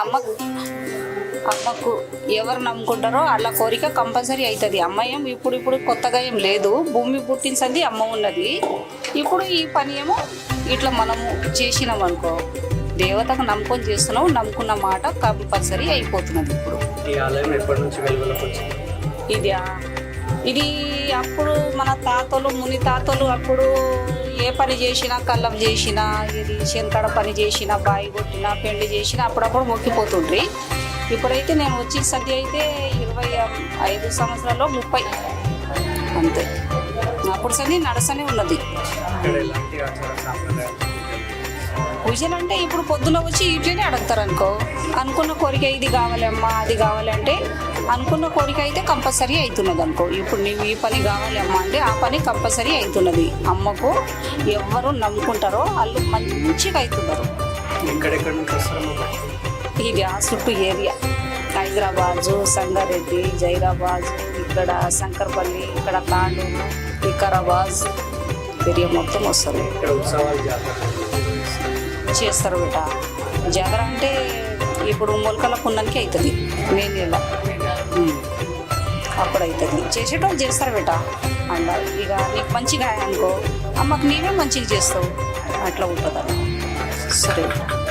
అమ్మకు అమ్మకు ఎవరు నమ్ముకుంటారో అలా కోరిక కంపల్సరీ అవుతుంది. అమ్మ ఏం ఇప్పుడు ఇప్పుడు కొత్తగా ఏం లేదు. భూమి పుట్టించింది అమ్మ ఉన్నది. ఇప్పుడు ఈ పని ఏమో ఇట్లా మనము చేసినాం అనుకో. దేవతకు నమ్ముకొని చేస్తున్నాం నమ్ముకున్న మాట కంపల్సరీ అయిపోతున్నది ఇప్పుడు. ఈ ఆలయం ఎప్పటి నుంచి వెలుగులోకి వచ్చింది? ఇది? ఇది అప్పుడు మన తాతలు ముని తాతలు అప్పుడు ఏ పని చేసినా కల్లం చేసినా ఇది శంకడ పని చేసినా బాయి కొట్టినా పెళ్ళి చేసినా అప్పుడప్పుడు మొక్కిపోతుండ్రి. ఇప్పుడైతే నేను వచ్చి సద్య అయితే ఇరవై ఐదు సంవత్సరాల్లో ముప్పై అంతే. అప్పుడు సది నడసనే ఉన్నది. పూజలు అంటే ఇప్పుడు పొద్దున వచ్చి ఇట్లనే అడుగుతారు అనుకో అనుకున్న కోరిక ఇది కావాలమ్మా అది కావాలంటే అనుకున్న కోరిక అయితే కంపల్సరీ అవుతున్నది అనుకో ఇప్పుడు నీవు ఈ పని కావాలి అమ్మా అంటే ఆ పని కంపల్సరీ అవుతున్నది అమ్మకు ఎవరు నమ్ముకుంటారో వాళ్ళు మంచిగా అవుతున్నారు? ఇది ఆ చుట్టూ ఏరియా. హైదరాబాదు సంగారెడ్డి జైరాబాద్ ఇక్కడ శంకర్పల్లి ఇక్కడ తాండూరు వికారాబాద్. ఏరియా మొత్తం వస్తారు ఇక్కడ ఉత్సవాలు జాతర చేస్తారు బిడ్డ. జాతర అంటే ఇప్పుడు మొలకల పున్నానికి అవుతుంది మే నెల అప్పుడు అవుతుంది చేసేటోళ్ళు చేస్తారు బిడ్డ. అండ్ ఇక నీకు మంచిగా అనుకో అమ్మకు నీవే మంచిగా చేస్తావు. అట్లా ఉంటుంది సరే.